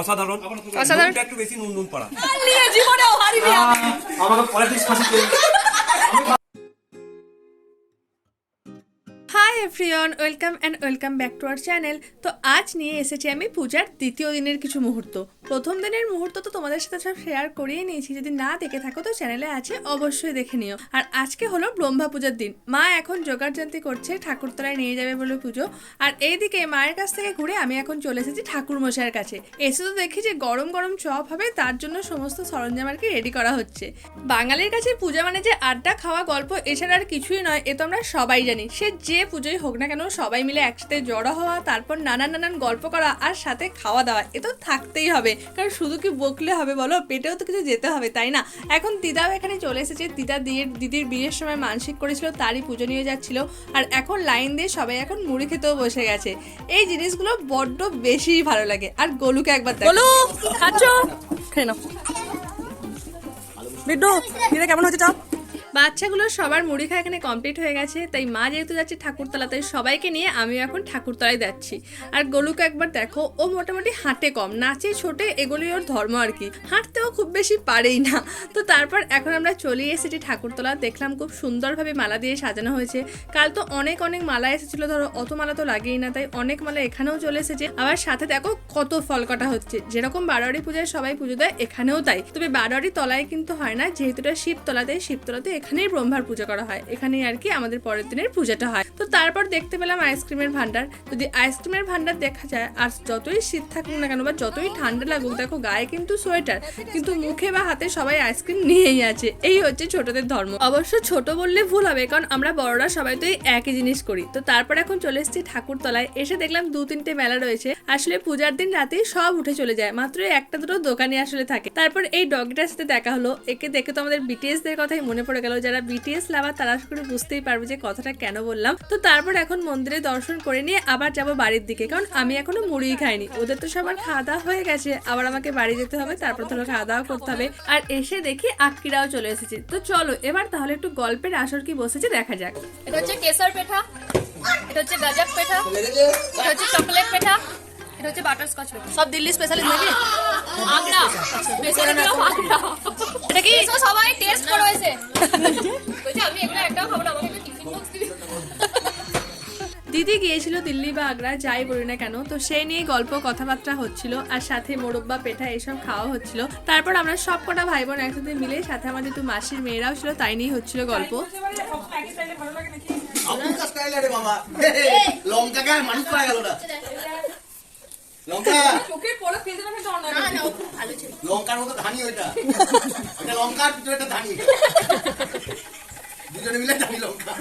অসাধারণ। অসাধারণ। একটু বেশি নুন নুন পড়া জীবনেও হারিনি আমাকে পলিটিক্স ফাঁসিতে hi everyone welcome and welcome back to our channel তো আজ নিয়ে এসেছি আমি পূজার দ্বিতীয় দিনের কিছু মুহূর্ত। প্রথম দিনের মুহূর্ত তো তোমাদের সাথে সব শেয়ার করিয়ে নিয়েছি। যদি না দেখে থাকো তো চ্যানেলে আছে, অবশ্যই দেখে নিও। আর আজকে হলো ব্রহ্মা পূজার দিন। মা এখন জোগাড়যন্ত্রী করছে, ঠাকুরতলায় নিয়ে যাবে বলে পুজো। আর এইদিকে মায়ের কাছ থেকে ঘুরে আমি এখন চলে এসেছি ঠাকুর মশাইয়ের কাছে। এসে তো দেখি যে গরম গরম চপ হবে, তার জন্য সমস্ত সরঞ্জাম আর কি রেডি করা হচ্ছে। বাঙালির কাছে পূজা মানে যে আড্ডা, খাওয়া, গল্প, এছাড়া আর কিছুই নয়, এ তো আমরা সবাই জানি। সে যে পুজোই হোক না কেন, সবাই মিলে একসাথে জড়ো হওয়া, তারপর নানান নানান গল্প করা, আর সাথে খাওয়া দাওয়া, এ তো থাকতেই হবে। কারণ শুধু কি বকলে হবে বলো? পেটেও তো কিছু যেতে হবে তাই না? এখন দিদাও এখানে চলে এসেছে। দিদা দিয়ে দিদির বিয়ের সময় মানসিক করেছিল তারই পুজো নিয়ে যাচ্ছিল। আর এখন লাইন দিয়ে সবাই এখন মুড়ি খেতেও বসে গেছে। এই জিনিসগুলো বড্ড বেশি ভালো লাগে। আর গোলুকে একবার দেখো। খাচ্ছ? খেয়ে নাও। বিড্ডু কেমন হচ্ছে চাপ বাচ্চাগুলো সবার মুড়ি খাওয়া এখানে কমপ্লিট হয়ে গেছে, তাই মা যেহেতু যাচ্ছে ঠাকুরতলা, তাই সবাইকে নিয়ে আমিও এখন ঠাকুরতলায় যাচ্ছি। আর গোলুকে একবার দেখো, ও মোটামুটি হাঁটে কম, নাচে ছোটে এগুলি ওর ধর্ম আর কি। হাঁটতেও খুব বেশি পারেই না। তো তারপর এখন আমরা চলে এসেছি ঠাকুরতলা, দেখলাম খুব সুন্দরভাবে মালা দিয়ে সাজানো হয়েছে। কাল তো অনেক অনেক মালা এসেছিল, ধরো অত মালা তো লাগেই না, তাই অনেক মালা এখানেও চলে এসেছে। আবার সাথে দেখো কত ফল কাটা হচ্ছে, যেরকম বারোয়ারি পূজায় সবাই পুজো দেয়, এখানেও তাই। তবে বারোয়ারি তলায় কিন্তু হয় না যেহেতু এটা শিবতলাতে শিবতলাতে এখানেই ব্রহ্মার পুজো করা হয়। এখানেই আর কি আমাদের পরের দিনের পূজাটা হয়। তো তারপর দেখতে পেলাম আইসক্রিমের ভান্ডার যদি আইসক্রিমের ভান্ডার দেখা যায়, আর যতই শীত থাকুক না কেন বা যতই ঠান্ডা লাগুক, দেখো গায়ে কিন্তু সোয়েটার, কিন্তু মুখে বা হাতে সবাই আইসক্রিম নিয়েই আছে। এই হচ্ছে ছোটদের ধর্ম। অবশ্য ছোট বললে ভুল হবে, কারণ আমরা বড়রা সবাই তো একই জিনিস করি। তো তারপর এখন চলে এসেছি ঠাকুরতলায়। এসে দেখলাম দু তিনটে মেলা রয়েছে। আসলে পূজার দিন রাতেই সব উঠে চলে যায়। মাত্র একটা দুটো দোকানে আসলে থাকে। তারপর এই ডগটার সাথে দেখা হলো। একে দেখে তো আমাদের বিটিএস দের কথাই মনে পড়ে গেল। যারা বিটিএস লাভার তারা করি বুঝতেই পারবে যে কথাটা কেন বললাম। তো তারপর এখন মন্দিরে দর্শন করে নিয়ে আবার যাব বাড়ির দিকে। কারণ আমি এখনও মুড়িই খাইনি। ওদের তো সবার খাওয়া দাওয়া হয়ে গেছে। আবার আমাকে বাড়ি যেতে হবে তারপর তো খাওয়া দাওয়া করতে হবে। আর এসে দেখি আক্কিরাও চলে এসেছে। তো চলো এবার তাহলে একটু গল্পের আসর কি বসেছে দেখা যাক। এটা হচ্ছে কেসার পেঠা। এটা হচ্ছে গাজর পেঠা। এটা হচ্ছে চকলেট পেঠা। এটা হচ্ছে বাটার স্কচ পেঠা। সব দিল্লি স্পেশালিস্ট নাকি? আগ্রা। বেসনের নিয়ম আগ্রা এটা কি? সবাই টেস্ট করো এসে। বলছি আমি এগুলো একটাও খাব না আমাকে টিফিন বক্স দিবি। দিদি গিয়েছিল দিল্লি বা আগ্রা যাই বলি না কেন। তো সেই নিয়ে গল্প কথাবার্তা হচ্ছিল আর সাথে মোরব্বা পেঠা এসব খাওয়া হচ্ছিল। তারপর আমরা সব কটা ভাই বোন একসাথে মিলে সাথে আমাদের তো মাসির মেয়েরাও ছিল তাই নিয়ে হচ্ছিল গল্প। লঙ্কা স্টাইল রে বাবা। লঙ্কা। গেল না লঙ্কা লঙ্কার মতো ধানি ওইটা। ওটা লঙ্কার পিছনে একটা ধানি। দুজনে মিলে ধানি লঙ্কা।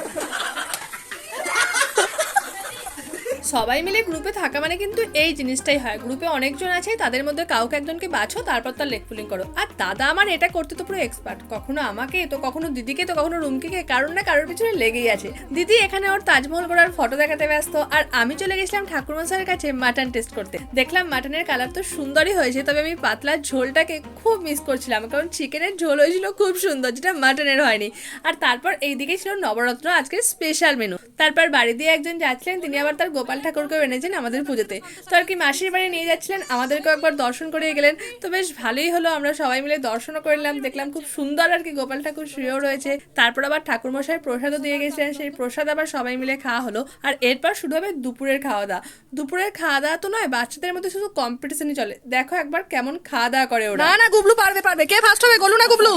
সবাই মিলে গ্রুপে থাকা মানে কিন্তু এই জিনিসটাই হয়। গ্রুপে অনেকজন আছে, তাদের মধ্যে কাউকে একজনকে বাছো, তারপর তার লেগ পুলিং করো। আর দাদা আমার এটা করতে তো পুরো এক্সপার্ট কখনো আমাকে, তো কখনো দিদিকে, তো কখনো রুমকিকে কারোর না কারোর পিছনে লেগেই আছে। দিদি এখানে ওর তাজমহল করার ফটো দেখাতে ব্যস্ত। আর আমি চলে গেছিলাম ঠাকুরমশাইয়ের কাছে মাটন টেস্ট করতে। দেখলাম মাটনের কালার তো সুন্দরই হয়েছে, তবে আমি পাতলার ঝোলটাকে খুব মিস করছিলাম, কারণ চিকেনের ঝোল হয়েছিল খুব সুন্দর, যেটা মাটনের হয়নি। আর তারপর এইদিকে ছিল নবরত্ন আজকের স্পেশাল মেনু তারপর বাড়ি দিয়ে একজন যাচ্ছিলেন, তিনি আবার তার গোপাল ঠাকুরকেও এনেছেন আমাদের পুজোতে। তো আর কি মাসির বাড়ি নিয়ে যাচ্ছিলেন, আমাদেরকেও একবার দর্শন করে গেলেন। তো বেশ ভালোই হলো, আমরা সবাই মিলে দর্শনও করলাম দেখলাম খুব সুন্দর আর কি গোপাল ঠাকুর শুয়েও রয়েছে। তারপর আবার ঠাকুরমশাই প্রসাদও দিয়ে গেছিলেন, সেই প্রসাদ আবার সবাই মিলে খাওয়া হলো। আর এরপর শুরু হবে দুপুরের খাওয়া দাওয়া। দুপুরের খাওয়া দাওয়া তো নয়, বাচ্চাদের মধ্যে শুধু কম্পিটিশনই চলে। দেখো একবার কেমন খাওয়া দাওয়া করে ওরা। না না, গুবলু পারবে পারবে। কে ফার্স্ট হবে? গোলু না গুবলু?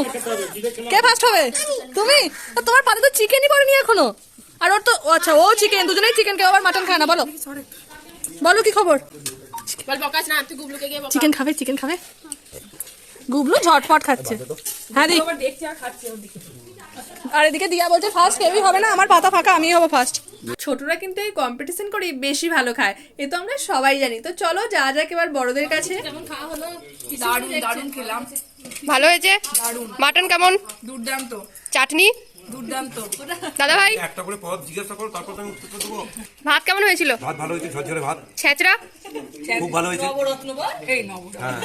কে ফার্স্ট হবে? তুমি? তোমার পাতে তো চিকেনই পড়েনি এখনও। আর ওর তো আচ্ছা ও চিকেন দুজনেই চিকেন কেউ আবার মাটন খায় না বলো। বলো কি খবর? চিকেন খাবে চিকেন খাবে? গুবলু ঝটফট খাচ্ছে। হ্যাঁ দি। আর এদিকে দিয়া বলছে ফার্স্ট কেউই হবে না আমার পাতা ফাঁকা আমিই হব ফার্স্ট ছোটরা কিন্তু এই কম্পিটিশন করে বেশি ভালো খায়। এ তো আমরা সবাই জানি। তো চলো যা যাক এবার বড়দের কাছে। ভালো হয়েছে? মাটন কেমন? দুর্দান্ত। চাটনি? দুর্দান্ত। দাদা ভাই। একটা করে পদ জিজ্ঞাসা করো তারপর আমি উত্তর দেবো। ভাত কেমন হয়েছিল? ভাত ভালো হয়েছে ঝরঝরে ভাত। ছেঁচড়া? খুব ভালো হয়েছে। এই হ্যাঁ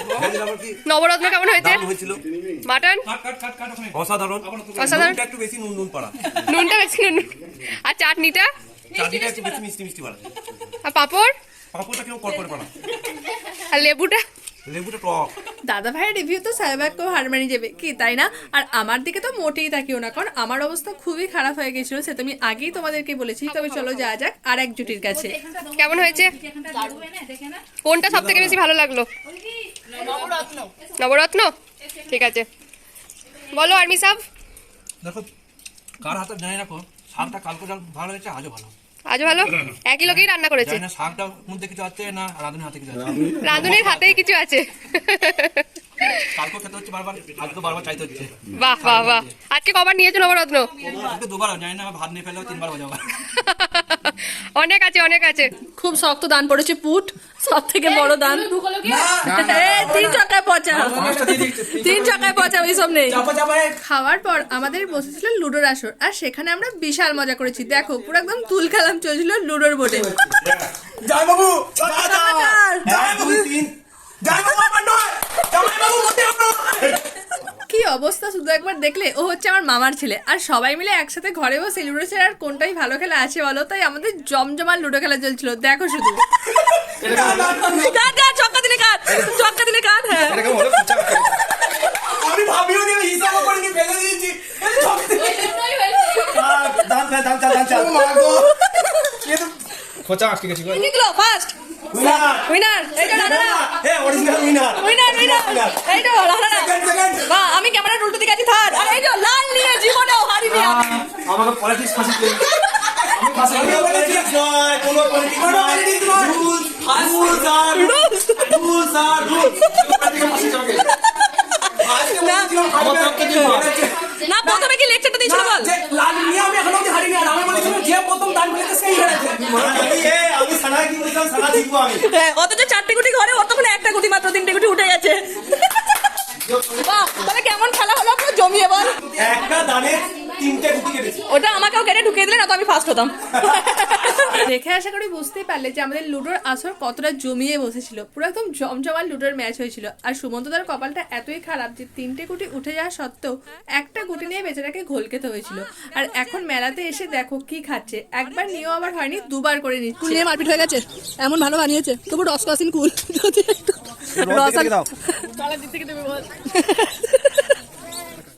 নবরত্ন কেমন হয়েছে? দারুণ হয়েছিল। মাটন? কাট কাট কাট কাট ওখানে। অসাধারণ। অসাধারণ। নুনটা একটু বেশি নুন নুন পাড়া। নুনটা বেশি নুন। আর চাটনিটা? চাটনিটা একটু বেশি মিষ্টি মিষ্টি পাড়া। আর পাঁপড়? পাঁপড়টা কেউ কড়কড়ে পাড়া। আর লেবুটা? লেবুটা টক। দাদা ভাইয়ের রিভিউ তো সাহেবাকেও হার মানিয়ে যাবে। কি তাই না? আর আমার দিকে তো মোটেই তাকিও না কারণ আমার অবস্থা খুবই খারাপ হয়ে গেছিল সে তো আমি আগেই তোমাদেরকে বলেছি। তবে চলো যাওয়া যাক আর এক জুটির কাছে। কেমন হয়েছে? কোনটা সব থেকে বেশি ভালো লাগল? নবরত্ন। ঠিক আছে। বলো আর্মি সাহ দেখো কার হাতে জানি না শাকটা কালকে ভালো হয়েছে আজও ভালো। আজ ভালো? একই লোকেই রান্না করেছে? শাকটার মধ্যে কিছু আছে না রাঁধুনির হাতে কিছু আছে? রাঁধুনির হাতেই কিছু আছে। কালকে খেতে হচ্ছে বারবার আজকে বারবার চাইতে হচ্ছে। বাহ বাহ বাহ। আজকে কবার নিয়েছো নবরত্ন আজকে দুবার জানি না ভাত নিয়ে ফেলেও তিনবার যাবে অনেক আছে অনেক আছে খুব শক্ত দান পড়েছে পুট সব থেকে বড় দান তিন টাকায় পচা তিন টাকায় পচা ওইসব নেই খাওয়ার পর আমাদের বসেছিল লুডোর আসর আর সেখানে আমরা বিশাল মজা করেছি দেখো পুরো একদম তুল খেলাম চলছিল লুডোর বোর্ডে জয় বাবু জয় বাবু তিন জয় বাবু আমার নয় জয় বাবু মোটে আমার কি অবস্থা শুধু একবার দেখলে ও হচ্ছে আমার মামার ছেলে। আর সবাই মিলে একসাথে ঘরে বসে লুডো ছেড়ে আর কোনটাই ভালো খেলা আছে বলো? তাই আমাদের জমজমার লুডো খেলা চলছিল দেখো শুধু। চক্কা দিলে চক্কা দিলে হ্যাঁ। আমি ভাবিও নি আমি ফেলে দিয়েছি। দাম দাম দাম খোঁচা আটকে গেছি। উইনার উইনার এই রানা এ অরিজিনাল উইনার উইনার উইনার এই রানা সেকেন্ড সেকেন্ড বাহ আমি ক্যামেরা উল্টো দিকে আছি থার্ড আর এই যে লাল নিয়ে জীবনেও হারিনি আমি। আমাকে পলিটিক্স ফাঁসি দিন আমি ফাঁসি পলিটিক্স নয় কোনো পলিটিক্স নয়। পলিটিক্স নয়। রুল রুলস আর রুলস আর রুলস না প্রথমে কি লেকচারটা দিয়েছিল বল? লাল নিয়ে আমি এখনও অব্দি হারিনি আর আমি বলেছিলাম যে প্রথম দান করেছে সেই হেরেছে। আমি সানা কি বলছিলাম সানা জিতবো আমি। হ্যাঁ, অথচ চারটে গুটি ঘরে ওর তখন একটা গুটি মাত্র তিনটে গুটি উঠে গেছে। বাহ তাহলে কেমন খেলা হলো আপনার? জমিয়ে বল। একটা দানে তিনটে গুটি কেটেছে। ওটা আমাকেও কেটে ঢুকিয়ে দিলে না তো আমি ফার্স্ট হতাম। দেখে আশা করি বুঝতেই পারলে যে আমাদের লুডোর আসর কতটা জমিয়ে বসেছিল। পুরো একদম জমজমার লুডোর ম্যাচ হয়েছিল। আর সুমন্তদার কপালটা এতই খারাপ যে তিনটে গুটি উঠে যাওয়া সত্ত্বেও একটা গুটি নিয়ে বেচারাকে ঘোল খেতে হয়েছিল। আর এখন মেলাতে এসে দেখো কি খাচ্ছে। একবার নিয়েও আবার হয়নি দুবার করে কুল নিয়ে মারপিট হয়ে গেছে। এমন ভালো বানিয়েছে। তবু রস কাসিন কুল রস আর-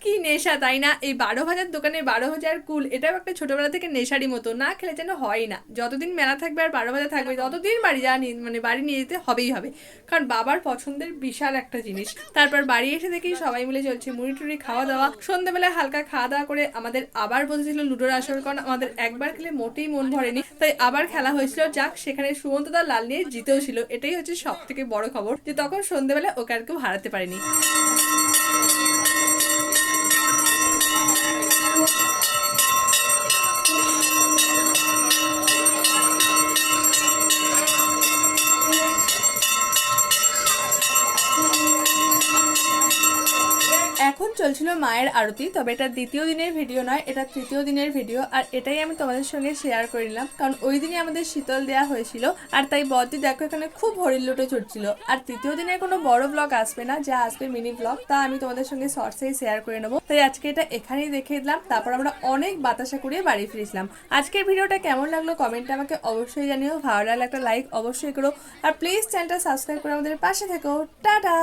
কি নেশা, তাই না? এই বারো হাজার দোকানে বারো হাজার কুল, এটাও একটা ছোটবেলা থেকে নেশারই মতো। না খেলে যেন হয় না। যতদিন মেলা থাকবে আর বারো হাজার থাকবে, ততদিন বাড়ি যা মানে বাড়ি নিয়ে যেতে হবেই হবে। কারণ বাবার পছন্দের বিশাল একটা জিনিস। তারপর বাড়ি এসে দেখি সবাই মিলে চলছে মুড়ি টুড়ি খাওয়া দাওয়া সন্ধ্যাবেলায় হালকা খাওয়া দাওয়া করে আমাদের আবার বসেছিল লুডোর আসর, কারণ আমাদের একবার খেলে মোটেই মন ভরেনি। তাই আবার খেলা হয়েছিল। যাক, সেখানে সুমন্তদার লাল নিয়ে জিতেও ছিল। এটাই হচ্ছে সব থেকে বড় খবর যে তখন সন্ধ্যাবেলা ওকে আর কেউ হারাতে পারেনি। এখন চলছিল মায়ের আরতি, তবে এটা দ্বিতীয় দিনের ভিডিও নয়, এটা তৃতীয় দিনের ভিডিও, আর এটাই আমি তোমাদের সঙ্গে শেয়ার করে নিলাম কারণ ওই দিনই আমাদের শীতল দেওয়া হয়েছিল, আর তাই বদ্দি দেখো এখানে খুব হরিণ লুটে ছুটছিল। আর তৃতীয় দিনের কোনো বড় ব্লগ আসবে না, যা আসবে মিনি ব্লগ তা আমি তোমাদের সঙ্গে শর্টসেই শেয়ার করে নেব। তাই আজকে এটা এখানেই দেখিয়ে দিলাম, তারপর আমরা অনেক বাতাসা কুড়িয়ে বাড়ি ফিরেছিলাম। আজকের ভিডিওটা কেমন লাগল কমেন্টে আমাকে অবশ্যই জানিও, ভালো লাগলে একটা লাইক অবশ্যই করো, আর প্লিজ চ্যানেলটা সাবস্ক্রাইব করে আমাদের পাশে থেকো, টাটা!